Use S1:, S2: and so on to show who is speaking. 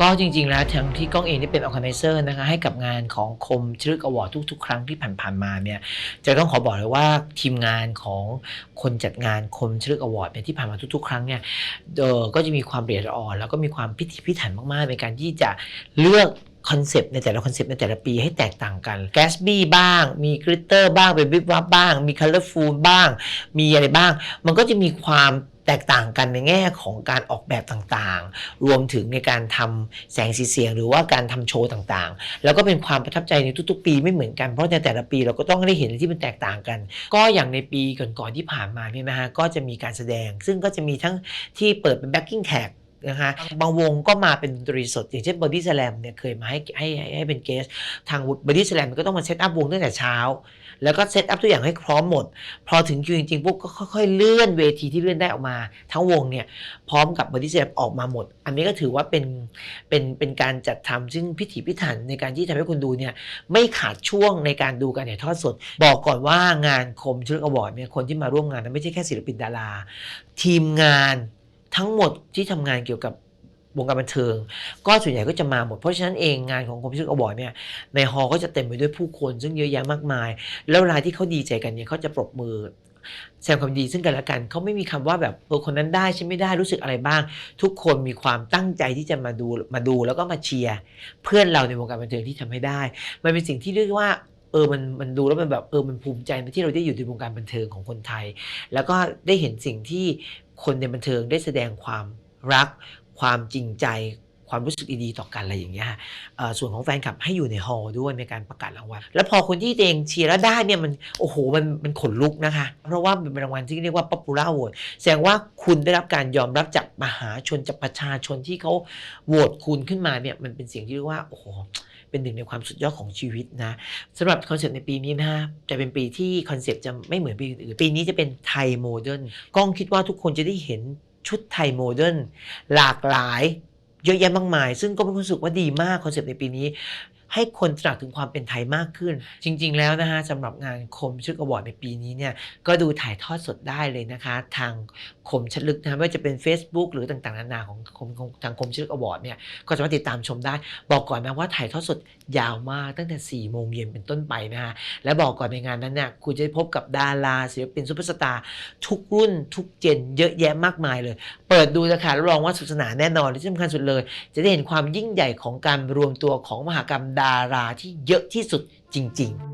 S1: ก็จริงๆแล้วทางที่ก้องเองนี่เป็น organizer นะคะให้กับงานของคมชลึกอวอร์ดทุก ๆ ครั้งที่ผ่านๆมาเนี่ยจะต้องขอบอกเลยว่าทีมงานของคนจัดงานคมชลึกอวอร์ดเนี่ยที่ผ่านมาทุก ๆ ครั้งเนี่ยเออก็จะมีความเอียดอ่อน แล้วก็มีความพิถีพิถันมากๆในการที่จะเลือกคอนเซปต์ในแต่ละคอนเซปต์ในแต่ละปีให้แตกต่างกันแกสบี้บ้าง มีกริตเตอร์บ้างเป็นวิบวับบ้าง มีคัลเลอร์ฟูลบ้าง มีอะไรบ้าง มันก็จะมีความ แตกต่างกันในแง่ของการออกแบบต่างๆ รวมถึงในการทำแสงสีเสียง หรือว่าการทำโชว์ต่างๆ แล้วก็เป็นความประทับใจในทุกๆ ปีไม่เหมือนกันเพราะในแต่ละปีเราก็ต้องได้เห็นที่มันแตกต่างกัน ก็อย่างในปีก่อนๆที่ผ่านมาเนี่ยนะฮะก็จะมีการแสดง ซึ่งก็จะมีทั้งที่เปิดเป็นแบ็กกิ้งแท็ก นะคะบางวงก็มาเป็นดนตรีสด อย่างเช่น Body Slam เนี่ยเคยมาให้ให้ให้ให้เป็นเกส ทาง Body Slam ก็ต้องมาเซตอัพวงตั้งแต่เช้า แล้วก็เซตอัพทุกอย่างให้พร้อมหมด พอถึงคิวจริงๆปุ๊บก็ค่อยๆเลื่อนเวทีที่เลื่อนได้ออกมา ทั้งวงเนี่ยพร้อมกับบอดี้ a m ออกมาหมด อันนี้ก็ถือว่าเป็นเป็นเป็นการจัดทำซึ่งพิถีพิถันในการที่ทำให้คนดูเนี่ยไม่ขาดช่วงในการดูการถ่ายทอดสด บอกก่อนว่างานคมชลึกอวอร์ดเนี่ยคนที่มาร่วมงานนั้นไม่ใช่แค่ศิลปินดารา ทีมงาน ทั้งหมดที่ทำงานเกี่ยวกับวงการบันเทิง ก็ส่วนใหญ่ก็จะมาหมด เพราะฉะนั้นเองงานของคมชลึกอวอร์ดเนี่ยในฮอลก็จะเต็มไปด้วยผู้คนซึ่งเยอะแยะมากมาย แล้วเวลาที่เขาดีใจกันเนี่ยเขาจะปรบมือแสดงความดีซึ่งกันและกันเขาไม่มีคำว่าแบบเออคนนั้นได้ฉันไม่ได้รู้สึกอะไรบ้าง ทุกคนมีความตั้งใจที่จะมาดูมาดูแล้วก็มาเชียร์เพื่อนเราในวงการบันเทิงที่ทำให้ได้ มันเป็นสิ่งที่เรียกว่าเออมันมันดูแล้วมันแบบเออมันภูมิใจที่เราได้อยู่ในวงการบันเทิงของคนไทย แล้วก็ได้เห็นสิ่งที่ คนในบันเทิงได้แสดงความรัก ความจริงใจ ความรู้สึกดีๆต่อกันอะไรอย่างเงี้ยฮะส่วนของแฟนคลับให้อยู่ในฮอลล์ด้วยในการประกาศรางวัลแล้วพอคนที่ตัวเองเชียร์แล้วได้เนี่ยมันโอ้โหมันมันขนลุกนะคะ เพราะว่าเป็นรางวัลที่เรียกว่า popular vote แสดงว่าคุณได้รับการยอมรับจากมหาชนจากประชาชนที่เขาโหวตคุณขึ้นมาเนี่ยมันเป็นสิ่งที่เรียกว่าโอ้โหเป็นหนึ่งในความสุดยอดของชีวิตนะสำหรับคอนเซ็ปต์ในปีนี้นะฮะจะเป็นปีที่คอนเซปต์จะไม่เหมือนปีอื่นๆปีนี้จะเป็นไทยโมเดิร์นก้องคิดว่าทุกคนจะได้เห็นชุดไทยโมเดิร์นหลากหลาย เยอะแยะมากมาย ซึ่งก็เป็นความรู้สึกว่าดีมากคอนเซปต์ในปีนี้ ให้คนตระหนักถึงความเป็นไทยมากขึ้น จริง ๆ แล้วนะฮะสำหรับงานคมชึกอวอร์ดในปีนี้เนี่ยก็ดูถ่ายทอดสดได้เลยนะคะ ทางคมชลึกนะไม่ว่าจะเป็น Facebook หรือต่างๆ นานาของคมทางคมชึกอวอร์ดเนี่ยก็สามารถติดตามชมได้ บอกก่อนนะว่าถ่ายทอดสดยาวมากตั้งแต่4โมงเย็นเป็นต้นไปนะฮะและบอกก่อนในงานนั้นเนี่ยคุณจะได้พบกับดาราศิลปินซุปเปอร์สตาร์ทุกรุ่นทุกเจนเยอะแยะมากมายเลย เปิดดูนะคะรับรองว่าสนุกสนานแน่นอนและที่สำคัญสุดเลย จะได้เห็นความยิ่งใหญ่ของการรวมตัวของมหากรรมดดาราที่เยอะที่สุดจริง ๆ